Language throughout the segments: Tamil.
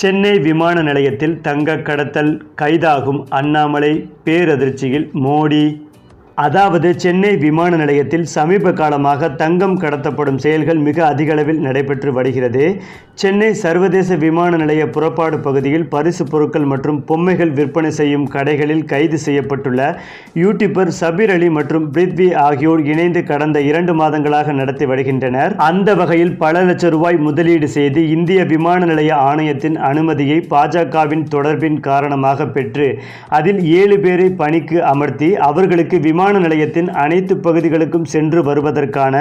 சென்னை விமான நிலையத்தில் தங்க கடத்தல் கைதாகும் அண்ணாமலை பேரதிர்ச்சியில் மோடி. அதாவது சென்னை விமான நிலையத்தில் சமீப காலமாக தங்கம் கடத்தப்படும் செயல்கள் மிக அதிகளவில் நடைபெற்று வருகிறது. சென்னை சர்வதேச விமான நிலைய புறப்பாடு பகுதியில் பரிசு பொருட்கள் மற்றும் பொம்மைகள் விற்பனை செய்யும் கடைகளில் கைது செய்யப்பட்டுள்ள யூடியூபர் சபீர் அலி மற்றும் பிரித்வி ஆகியோர் இணைந்து கடந்த இரண்டு மாதங்களாக நடத்தி வருகின்றனர். அந்த வகையில் பல லட்சம் ரூபாய் முதலீடு செய்து இந்திய விமான நிலைய ஆணையத்தின் அனுமதியை பாஜகவின் தொடர்பின் காரணமாக பெற்று அதில் ஏழு பேரை பணிக்கு அமர்த்தி அவர்களுக்கு விமான விமான நிலையத்தின் அனைத்து பகுதிகளுக்கும் சென்று வருவதற்கான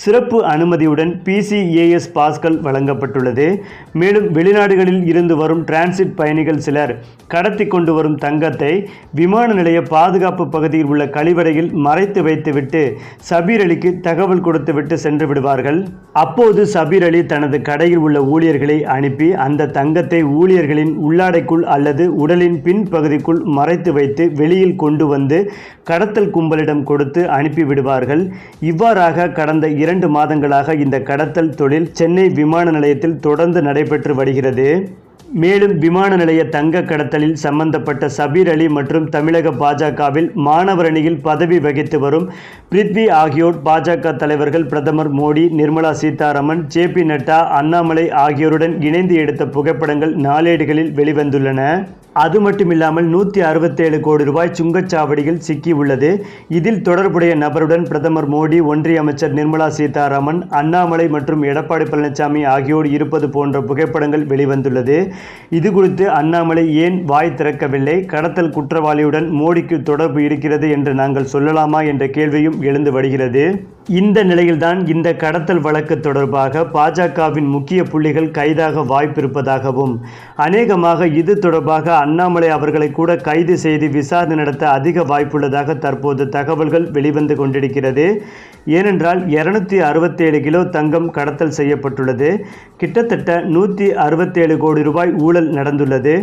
சிறப்பு அனுமதியுடன் பிசிஏஎஸ் பாஸ்கள் வழங்கப்பட்டுள்ளது. மேலும் வெளிநாடுகளில் இருந்து வரும் டிரான்சிட் பயணிகள் சிலர் கடத்தி கொண்டு வரும் தங்கத்தை விமான நிலைய பாதுகாப்பு பகுதியில் உள்ள கழிவறையில் மறைத்து வைத்துவிட்டு சபீர் அலிக்கு தகவல் கொடுத்துவிட்டு சென்று விடுவார்கள். அப்போது சபீர் அலி தனது கடையில் உள்ள ஊழியர்களை அனுப்பி அந்த தங்கத்தை ஊழியர்களின் உள்ளாடைக்குள் அல்லது உடலின் பின்பகுதிக்குள் மறைத்து வைத்து வெளியில் கொண்டு வந்து கடத்தல் கும்பலிடம் கொடுத்து அனுப்பிவிடுவார்கள். இவ்வாறாக கடந்த இரண்டு மாதங்களாக இந்த கடத்தல் தொழில் சென்னை விமான நிலையத்தில் தொடர்ந்து நடைபெற்று வருகிறது. மேலும் விமான நிலைய தங்க கடத்தலில் சம்பந்தப்பட்ட சபீர் அலி மற்றும் தமிழக பாஜகவில் மாணவர் அணியில் பதவி வகித்து வரும் பிரித்வி ஆகியோர் பாஜக தலைவர்கள் பிரதமர் மோடி நிர்மலா சீதாராமன் ஜே பி நட்டா அண்ணாமலை ஆகியோருடன் இணைந்து எடுத்த புகைப்படங்கள் நாளேடுகளில் வெளிவந்துள்ளன. அது மட்டுமில்லாமல் நூற்றி அறுபத்தேழு கோடி ரூபாய் சுங்கச்சாவடியில் சிக்கியுள்ளது. இதில் தொடர்புடைய நபருடன் பிரதமர் மோடி ஒன்றிய அமைச்சர் நிர்மலா சீதாராமன் அண்ணாமலை மற்றும் எடப்பாடி பழனிசாமி ஆகியோர் இருப்பது போன்ற புகைப்படங்கள் வெளிவந்துள்ளது. இது குறித்து அண்ணாமலை ஏன் வாய் திறக்கவில்லை? கடத்தல் குற்றவாளியுடன் மோடிக்கு தொடர்பு இருக்கிறது என்று நாங்கள் சொல்லலாமா என்ற கேள்வியும் எழுந்து வருகிறது. இந்த நிலையில்தான் இந்த கடத்தல் வழக்கு தொடர்பாக பாஜகவின் முக்கிய புள்ளிகள் கைதாக வாய்ப்பிருப்பதாகவும் அநேகமாக இது தொடர்பாக அண்ணாமலை அவர்களை கூட கைது செய்து விசாரணை நடத்த அதிக வாய்ப்புள்ளதாக தற்போது தகவல்கள் வெளிவந்து கொண்டிருக்கிறது. ஏனென்றால் இருநூத்தி அறுபத்தேழு கிலோ தங்கம் கடத்தல் செய்யப்பட்டுள்ளது. கிட்டத்தட்ட நூற்றி அறுபத்தேழு கோடி ரூபாய் ஊழல் நடந்துள்ளது.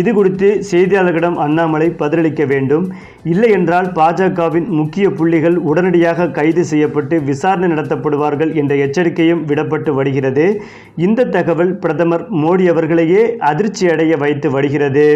இது குறித்து செய்தியாளர்களிடம் அண்ணாமலை பதிலளிக்க வேண்டும். இல்லை என்றால் பாஜகவின் முக்கிய புள்ளிகள் உடனடியாக கைது செய்யப்பட்டு விசாரணை நடத்தப்படுவார்கள் என்ற எச்சரிக்கையும் விடப்பட்டு வருகிறது. இந்த தகவல் பிரதமர் மோடி அவர்களையே அதிர்ச்சி அடைய வைத்து வருகிறது.